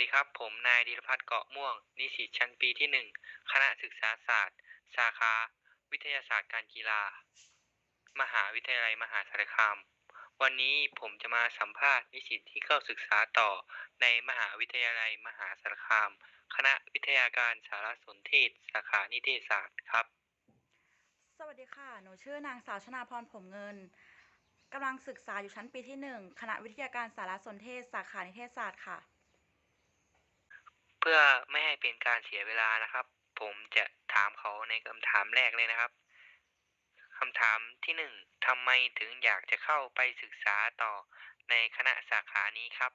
ดีครับ ผมนายดิรพัฒน์เกาะม่วง นิสิตชั้นปีที่หนึ่งคณะศึกษาศาสตร์ สาขา วิทยาศาสตร์การกีฬา มหาวิทยาลัยมหาสารคาม วันนี้ผมจะมาสัมภาษณ์นิสิตที่เข้าศึกษาต่อในมหาวิทยาลัยมหาสารคาม คณะวิทยาการสารสนเทศ สาขานิเทศศาสตร์ครับ สวัสดีค่ะ หนูชื่อนางสาวชนาพรผมเงินกำลังศึกษาอยู่ชั้นปีที่หนึ่งคณะวิทยาการสารสนเทศ สาขานิเทศศาสตร์ค่ะ เพื่อไม่ให้เป็นการเสียเวลานะครับ ผมจะถามเขาในคำถามแรกเลยนะครับคำถามที่หนึ่งทำไมถึงอยากจะเข้าไปศึกษาต่อในคณะสาขานี้ครับ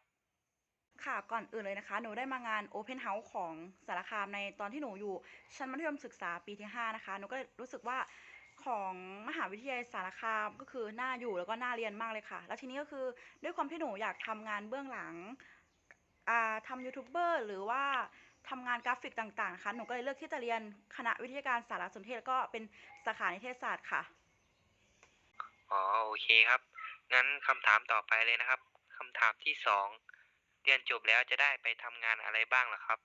ค่ะก่อนอื่นเลยนะคะ หนูได้มางาน Open House ของสารคามในตอนที่หนูอยู่ ชั้นมัธยมศึกษาปีที่ 5 นะคะ หนูก็รู้สึกว่าของมหาวิทยาลัยสารคามก็คือน่าอยู่แล้วก็น่าเรียนมากเลยค่ะ แล้วทีนี้ก็คือด้วยความที่หนูอยากทำงานเบื้องหลัง ทำยูทูบเบอร์หรือว่าทำงานกราฟิกต่างๆ นะคะ หนูก็เลยเลือกที่จะเรียนคณะวิทยาการสารสนเทศแล้วก็เป็นสาขานิเทศศาสตร์ค่ะ อ๋อ โอเคครับ งั้นคำถามต่อไปเลยนะครับคำถามที่สอง เรียนจบแล้วจะได้ไปทำงานอะไรบ้างล่ะครับ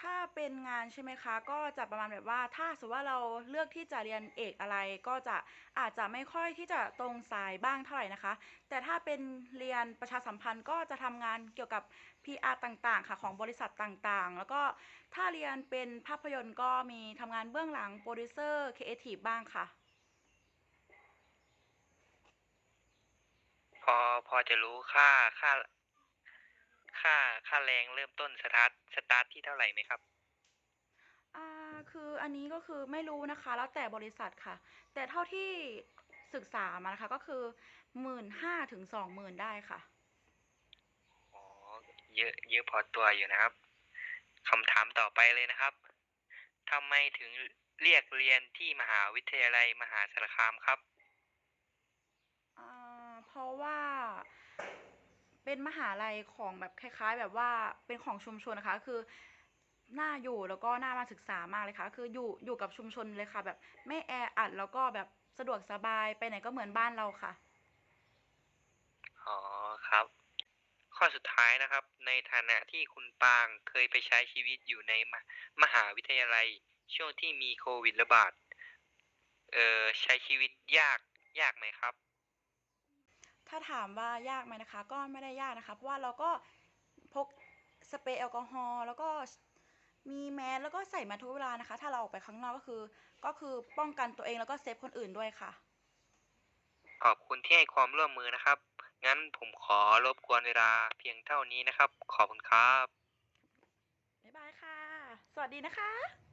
ถ้าเป็นงานใช่ไหมคะ ก็จะประมาณแบบว่าถ้าสมมติว่าเราเลือกที่จะเรียนเอกอะไรก็จะอาจจะไม่ค่อยที่จะตรงสายบ้างเท่าไหร่นะคะ แต่ถ้าเป็นเรียนประชาสัมพันธ์ก็จะทำงานเกี่ยวกับ PR ต่างๆ ค่ะของบริษัทต่างๆ แล้วก็ถ้าเรียนเป็นภาพยนตร์ก็มีทำงานเบื้องหลังโปรดิวเซอร์ครีเอทีฟบ้างค่ะ พอพอจะรู้ค่าค่า ค่าค่าแรงเริ่มต้นสตาร์ทสตาร์ทที่เท่าไหร่ไหมครับ อ่าคืออันนี้ก็คือไม่รู้นะคะ แล้วแต่บริษัทค่ะ แต่เท่าที่ศึกษามานะคะก็คือหมื่นห้าถึงสองหมื่นได้ค่ะ อ๋อ เยอะเยอะพอตัวอยู่นะครับคำถามต่อไปเลยนะครับทำไมถึงเรียกเรียนที่มหาวิทยาลัยมหาสารคามครับ อ่า เพราะว่า เป็นมหาลัยของแบบคล้าย ๆ แบบว่าเป็นของชุมชนนะคะ คือน่าอยู่แล้วก็น่ามาศึกษามากเลยค่ะ คืออยู่อยู่กับชุมชนเลยค่ะ แบบไม่แออัดแล้วก็แบบสะดวกสบายไปไหนก็เหมือนบ้านเราค่ะ อ๋อครับ ข้อสุดท้ายนะครับ ในฐานะที่คุณปางเคยไปใช้ชีวิตอยู่ในมหมหาวิทยาลัย ช่วงที่มีโควิดระบาด เอ่อใช้ชีวิตยากยากไหมครับ ถ้าถามว่ายากไหมนะคะ ก็ไม่ได้ยากนะคะ เพราะว่าเราก็พกสเปรย์แอลกอฮอล์แล้วก็มีแมสแล้วก็ใส่มาทุกเวลานะคะ ถ้าเราออกไปข้างนอกก็คือ ก็คือป้องกันตัวเองแล้วก็เซฟคนอื่นด้วยค่ะ ขอบคุณที่ให้ความร่วมมือนะครับ งั้นผมขอรบกวนเวลาเพียงเท่านี้นะครับ ขอบคุณครับ บ๊ายบายค่ะ สวัสดีนะคะ